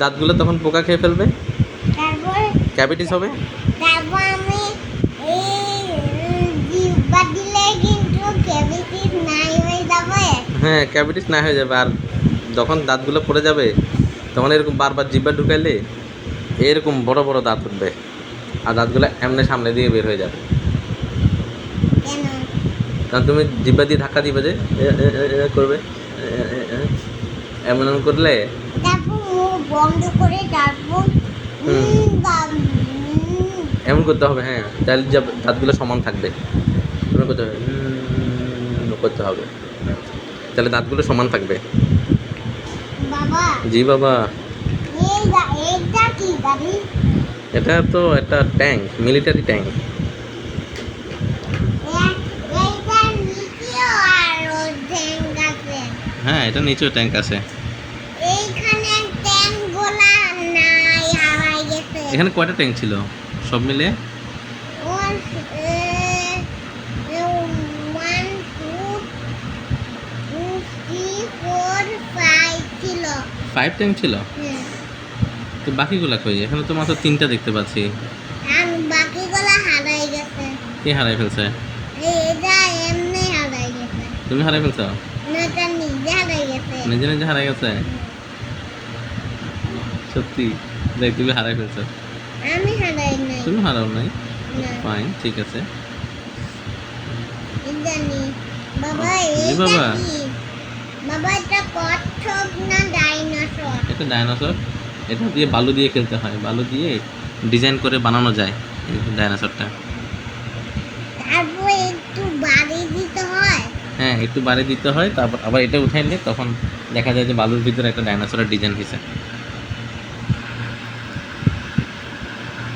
দাঁতগুলো তখন পোকা খেয়ে ফেলবে? তারপর ক্যাভিটিস হবে? তারপর আমি হয়ে ক্যাভিটিস না হয়ে যাবে। আর যখন দাঁতগুলো পড়ে যাবে তখন এরকম বারবার জিব্বা ঢুকাইলে এরকম বড় বড় দাঁত উঠবে। আর দাঁতগুলো এমনি সামনে দিয়ে বের হয়ে যাবে। কারণ তুমি জিব্বা দিয়ে ধাক্কা দিবে যে করবে। এমন এমন করলে? বন্ধ করে এমন করতে হবে হ্যাঁ। তাহলে যে দাঁতগুলো সমান থাকবে। এমন করতে হবে করতে হবে। তাহলে দাঁতগুলো সমান থাকবে। বাবা। জি বাবা। এটা তো একটা ট্যাঙ্ক মিলিটারি ট্যাঙ্ক এ- এইটার নিচেও আরও ট্যাঙ্ক আছে হ্যাঁ এটা নিচেও ট্যাঙ্ক আছে। এইখানে ট্যাঙ্ক গোলা নাই হারাই গেছে। এখানে কয়টা ট্যাঙ্ক ছিল? সব মিলে? ফাইভ ট্যাঙ্ক ছিল? তো বাকিগুলা কই? এখানে তো মাত্র তিনটা দেখতে পাচ্ছি। আর হারাই গেছে। কে হারাই ফেলছে? তুমি হারাই ফেলছো না এটা নিজে হারাই গেছে নিজে নিজে হারাই গেছে। সত্যি দেখ তুমি হারাই ফেলছো। আমি হারাই নাই। তুমি হারাও নাই? ফাইন ঠিক আছে। বাবা জি এইটা বাবা। বাবা এটা কচ্ছপ না ডাইনোসর? এটা ডাইনোসর। এটা দিয়ে বালু দিয়ে খেলতে হয়। বালু দিয়ে ডিজাইন করে বানানো যায় এই ডাইনোসরটা। তারপর একটু বাড়ি দিতে হয়? হ্যাঁ একটু বাড়ি দিতে হয়, তারপর আবার এটা উঠাইলে তখন দেখা যায় যে বালুর ভিতরে একটা ডাইনোসরের ডিজাইন হয়েছে